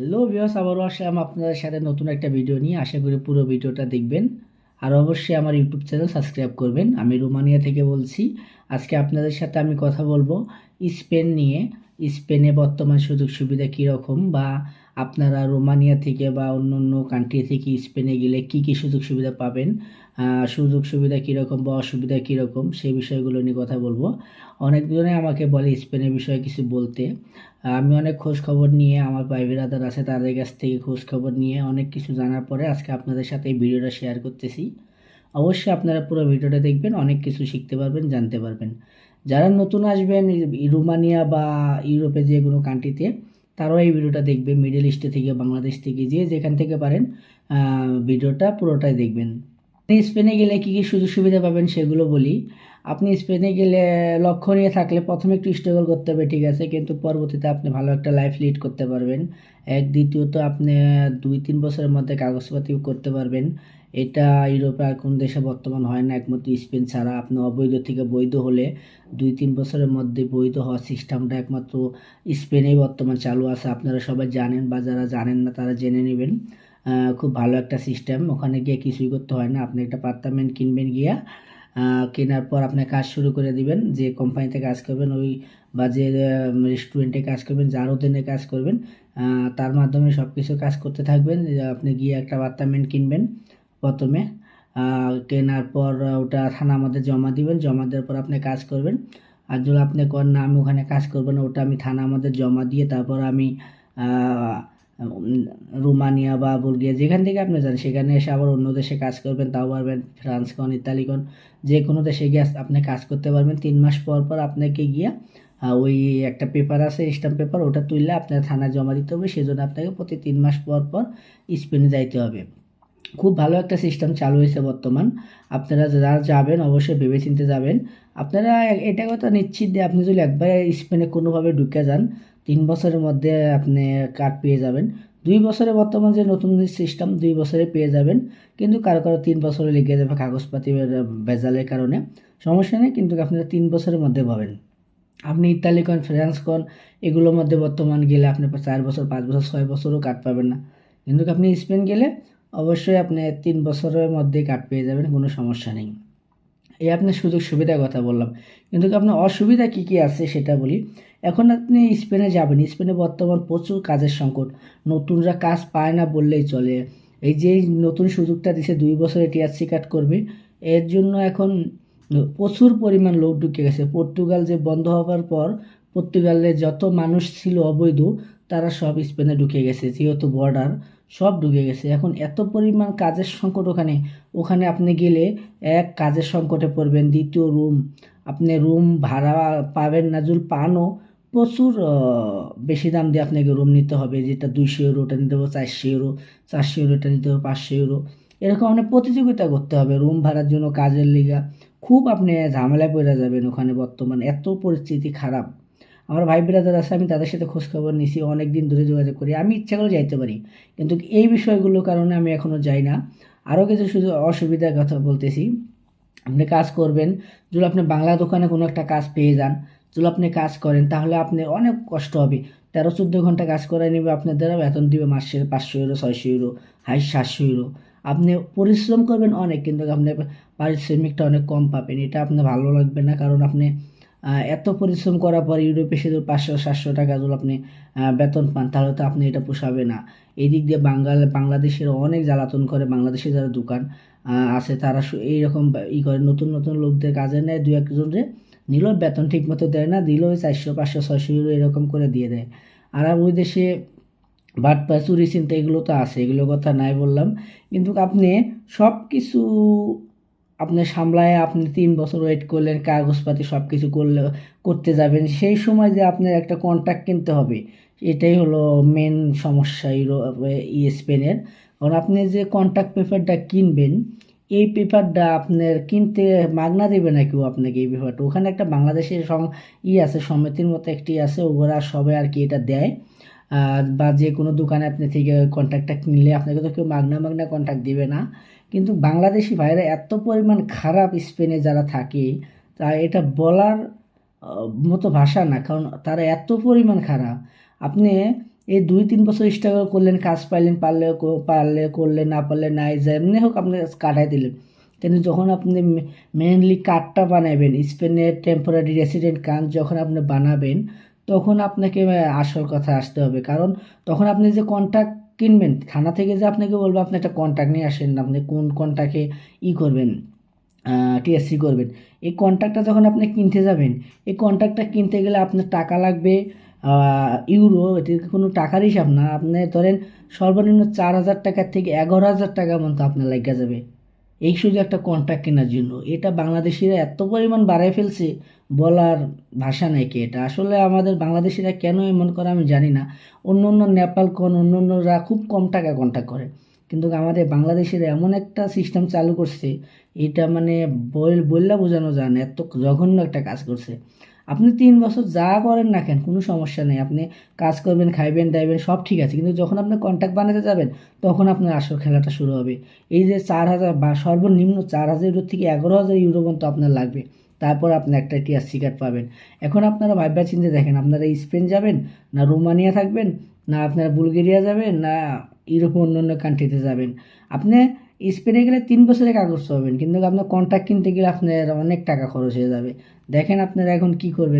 Hello viewers আবারও আসলাম আপনাদের সাথে নতুন একটা ভিডিও নিয়ে। আশা করি পুরো ভিডিওটা দেখবেন। আর অবশ্যই আমার ইউটিউব চ্যানেল সাবস্ক্রাইব করবেন। আমি রোমানিয়া থেকে বলছি। আজকে আপনাদের সাথে আমি কথা বলব স্পেন নিয়ে। স্পেনে বর্তমান সুযোগ সুবিধা কীরকম? বা আপনারা রোমানিয়া থেকে বা অন্য অন্য কান্ট্রি থেকে স্পেনে গেলে কি কি সুযোগ সুবিধা পাবেন? সুযোগ সুবিধা কীরকম বা অসুবিধা কীরকম? সেই বিষয়গুলো নিয়ে কথা বলব। অনেকজনে আমাকে বলে স্পেনের বিষয়ে কিছু বলতে। আমি অনেক খোঁজ খবর নিয়ে, আমার ভাই বিরাদার আছে, তাদের কাছ থেকে খোঁজ খবর নিয়ে অনেক কিছু জানার পরে আজকে আপনাদের সাথে এই ভিডিওটা শেয়ার করতেছি। অবশ্যই আপনারা পুরো ভিডিওটা দেখবেন, অনেক কিছু শিখতে পারবেন, জানতে পারবেন। যারা নতুন আসবেন রোমানিয়া বা ইউরোপে যে কোনো কান্ট্রিতে তারাও এই ভিডিওটা দেখবেন মিডল ইস্টে থেকে বাংলাদেশ থেকে, যে যেখান থেকে পারেন ভিডিওটা পুরোটাই দেখবেন। আপনি স্পেনে গেলে কী কী সুযোগ সুবিধা পাবেন সেগুলো বলি। আপনি স্পেনে গেলে লক্ষ্য নিয়ে থাকলে প্রথমে একটু স্ট্রাগল করতে হবে, ঠিক আছে? কিন্তু পরবর্তীতে আপনি ভালো একটা লাইফ লিড করতে পারবেন। এক, দ্বিতীয়ত আপনি দুই, তিন বছরের মধ্যে কাগজপাতি করতে পারবেন। এটা ইউরোপে আর কোন দেশে বর্তমান হয় না। একমাত্র স্পেন ছাড়া আপনি অবৈধ থেকে বৈধ হলে দুই তিন বছরের মধ্যে বৈধ হওয়ার সিস্টেমটা একমাত্র স্পেনেই বর্তমান চালু আছে। আপনারা সবাই জানেন বা যারা জানেন না, তারা জেনে নেবেন। খুব ভালো একটা সিস্টেম। ওখানে গিয়ে কিছুই করতে হয় না। আপনি একটা অ্যাপার্টমেন্ট কিনবেন গিয়া কেনার পর আপনি কাজ শুরু করে দিবেন। যে কোম্পানিতে কাজ করবেন, ওই বা যে রেস্টুরেন্টে কাজ করবেন, যার অধীনে কাজ করবেন। তার মাধ্যমে সব কিছু কাজ করতে থাকবেন। আপনি গিয়ে একটা অ্যাপার্টমেন্ট কিনবেন। প্রথমে কেনার পর ওটা থানা আমাদের জমা দিবেন, জমা দেওয়ার পর আপনি কাজ করবেন। আর যদি আপনি করেন, না, আমি ওখানে কাজ করব না, ওটা আমি থানা আমাদের জমা দিয়ে তারপর আমি রোমানিয়া বা বুলগিয়া যেখান থেকে আপনি যান, সেখানে এসে আবার অন্য দেশে কাজ করবেন, তাও পারবেন, ফ্রান্স কোন, ইতালি কোন, যে কোনো দেশে গিয়ে আপনি কাজ করতে পারবেন। তিন মাস পর পর আপনাকে গিয়ে ওই একটা পেপার আছে স্ট্যাম্প পেপার ওটা তুললে আপনার থানায় জমা দিতে হবে, সেজন্য আপনাকে প্রতি তিন মাস পর পর স্পেনে যাইতে হবে। খুব ভালো একটা সিস্টেম চালু হয়েছে বর্তমান। আপনারা যারা যাবেন, অবশ্যই ভেবেচিন্তে যাবেন। আপনারা এটা কথা নিশ্চিত যে আপনি যদি একবার স্পেনে কোনোভাবে ঢুকে যান, তিন বছরের মধ্যে আপনি কার্ড পেয়ে যাবেন। দুই বছরে বর্তমান যে নতুন সিস্টেম দুই বছরে পেয়ে যাবেন। কিন্তু কারও কারও তিন বছরে লেগে যাবে কাগজপাতি ভেজালের কারণে। সমস্যা নেই, কিন্তু আপনারা তিন বছরের মধ্যে পাবেন। আপনি ইতালি কন ফ্রান্স কন এগুলোর মধ্যে বর্তমান গেলে আপনি চার বছর, পাঁচ বছর, ছয় বছরও কার্ড পাবেন না। কিন্তু আপনি স্পেন গেলে অবশ্যই আপনি তিন বছরের মধ্যেই কার্ড পেয়ে যাবেন, কোনো সমস্যা নেই। এই আপনার সুযোগ সুবিধার কথা বললাম। কিন্তু আপনার অসুবিধা কি কি আছে সেটা বলি। এখন আপনি স্পেনে যাবেন, স্পেনে বর্তমান প্রচুর কাজের সংকট। নতুনরা কাজ পায় না বললেই চলে। এই যে নতুন সুযোগটা দিছে, দুই বছরে টিআরসি কার্ড করবে। এর জন্য এখন প্রচুর পরিমাণ লোক ঢুকে গেছে। পর্তুগাল যে বন্ধ হওয়ার পর, পর্তুগালে যত মানুষ ছিল অবৈধ তারা সব স্পেনে ঢুকে গেছে, যেহেতু বর্ডার সব ঢুকে গেছে। এখন এত পরিমাণ কাজের সংকট ওখানে। ওখানে আপনি গেলে এক কাজের সংকটে পড়বেন, দ্বিতীয় রুম আপনি রুম ভাড়া পাবেন না যদি পানও। প্রচুর বেশি দাম দিয়ে আপনাকে রুম নিতে হবে, যেটা দুইশো ইউরো ওটা নিতে হবে, চারশো ইউরো চারশো ইউরো এটা নিতে হবে, পাঁচশো ইউরো এরকম অনেক প্রতিযোগিতা করতে হবে রুম ভাড়ার জন্য কাজের লিগা। খুব আপনি ঝামেলায় পড়ে যাবেন ওখানে বর্তমান। এত পরিস্থিতি খারাপ। আমার ভাই বিরাদার আছে, আমি তাদের সাথে খোঁজখবর নিছি অনেক দিন ধরে যোগাযোগ করি। আমি ইচ্ছা করে যাইতে পারি, কিন্তু এই বিষয়গুলোর কারণে আমি এখনও যাই না। আরও কিছু শুধু অসুবিধার কথা বলতেছি। আপনি কাজ করবেন, যদি আপনি বাংলা দোকানে কোনো একটা কাজ পেয়ে যান, যদি আপনি কাজ করেন, তাহলে আপনি অনেক কষ্ট হবে। তেরো, চোদ্দ ঘণ্টা কাজ করাই নেবে, আপনার দ্বারা বেতন দিবে মাসে পাঁচশো ইউরো, ছয়শো ইউরো হাই সাতশো ইউরো। আপনি পরিশ্রম করবেন অনেক, কিন্তু আপনি পারিশ্রমিকটা অনেক কম পাবেন, এটা আপনার ভালো লাগবে না, কারণ আপনি এত পরিশ্রম করার পর ইউরোপে শুধু পাঁচশো, সাতশো টাকা যদি আপনি বেতন পান, তাহলে তো আপনি এটা পোষাবে না। এই দিক দিয়ে বাঙ্গাল, বাংলাদেশের অনেক জ্বালাতন করে, বাংলাদেশে যারা দোকান আছে তারা সু- এইরকম ই করে, নতুন নতুন লোকদের কাজে নেয় দু একজন একজনরে নিল, বেতন ঠিক মতো দেয় না, দিল ওই চারশো, পাঁচশো, ছয়শো ইউরো এরকম করে দিয়ে দেয়। আর ওই দেশে বাটপা চুরি চিন্তা এগুলো তো আছে এগুলো কথা নাই বললাম। কিন্তু আপনি সব কিছু আপনি সামলায়, আপনি তিন বছর ওয়েট করলেন, কাগজপাতি সব কিছু করলে, করতে যাবেন, সেই সময় যে আপনার একটা কন্ট্রাক্ট কিনতে হবে, এটাই হলো মেন সমস্যা ই স্পেনের। কারণ আপনি যে কন্ট্রাক্ট পেপারটা কিনবেন, এই পেপারটা আপনার কিনতে মাগনা দেবে না কেউ আপনাকে এই পেপারটা ওখানে একটা বাংলাদেশের ই আছে, সমিতির মতো একটি আছে, ওরা সবাই আর কি এটা দেয়। আর বা যে কোনো দোকানে আপনি থেকে কন্ট্রাক্টটা কিনলে আপনাকে তো কেউ মাগনা মাগনা কন্ট্রাক্ট দিবে না। কিন্তু বাংলাদেশি ভাইরা এত পরিমাণ খারাপ স্পেনে যারা থাকে তা এটা বলার মতো ভাষা না, কারণ তারা এত পরিমাণ খারাপ। আপনি এই দুই তিন বছর স্ট্রাগল করলেন, কাজ পাইলেন, পারলে পারলে করলেন, না পারলে নাই, যেমনি হোক আপনি কাটাই দিলেন। কিন্তু যখন আপনি মেনলি কার্ডটা বানাবেন স্পেনের টেম্পোরারি রেসিডেন্ট কার্ড যখন আপনি বানাবেন, তখন আপনাকে আসল কথা আসতে হবে। কারণ তখন আপনি যে কন্ট্রাক্ট কিনবেন, থানা থেকে যে আপনাকে বলব, আপনি একটা কন্ট্রাক্ট নিয়ে আসেন, আপনি কোন কন্ট্রাক্টে ই করবেন টিএসসি করবেন। এই কন্ট্রাক্টটা যখন আপনি কিনতে যাবেন, এই কন্ট্রাক্টটা কিনতে গেলে আপনার টাকা লাগবে ইউরো এটি কোনো টাকার হিসাব না, আপনি ধরেন সর্বনিম্ন চার হাজার টাকার থেকে এগারো হাজার টাকা মতো আপনার লাগিয়ে যাবে। এই শুধু একটা কন্ট্রাক্ট কেনার জন্য। এটা বাংলাদেশিরা এত পরিমাণ বাড়ায় ফেলছে, বলার ভাষা নাই কি এটা। আসলে আমাদের বাংলাদেশিরা কেন এমন করে আমি জানি না। অন্য অন্য নেপাল কোন, অন্য অন্যরা খুব কম টাকা কন্ট্যাক্ট করে। কিন্তু আমাদের বাংলাদেশিরা এমন একটা সিস্টেম চালু করছে, এটা মানে বল বললে বোঝানো যায় না, এত জঘন্য একটা কাজ করছে। আপনি তিন বছর যা করেন না কেন, কোনো সমস্যা নেই। আপনি কাজ করবেন, খাইবেন, দাইবেন, সব ঠিক আছে। কিন্তু যখন আপনি কন্ট্যাক্ট বানাতে যাবেন, তখন আপনার আসল খেলাটা শুরু হবে। এই যে চার হাজার বা সর্বনিম্ন চার হাজার ইউরো থেকে এগারো হাজার ইউরো পর্যন্ত আপনার লাগবে। তারপর আপনি একটা টিআরসি কার্ড পাবেন। এখন আপনারা ভাববা চিন্তে দেখেন, আপনারা স্পেন যাবেন, না রোমানিয়া থাকবেন, না আপনারা বুলগেরিয়া যাবেন, না ইউরোপ অন্য অন্য কান্ট্রিতে যাবেন। আপনি স্পেনে গেলে তিন বছরের কাগজ পাবেন। কিন্তু আপনার কন্ট্রাক্ট কিনতে গেলে আপনার অনেক টাকা খরচ হয়ে যাবে। দেখেন আপনারা এখন কি করবেন।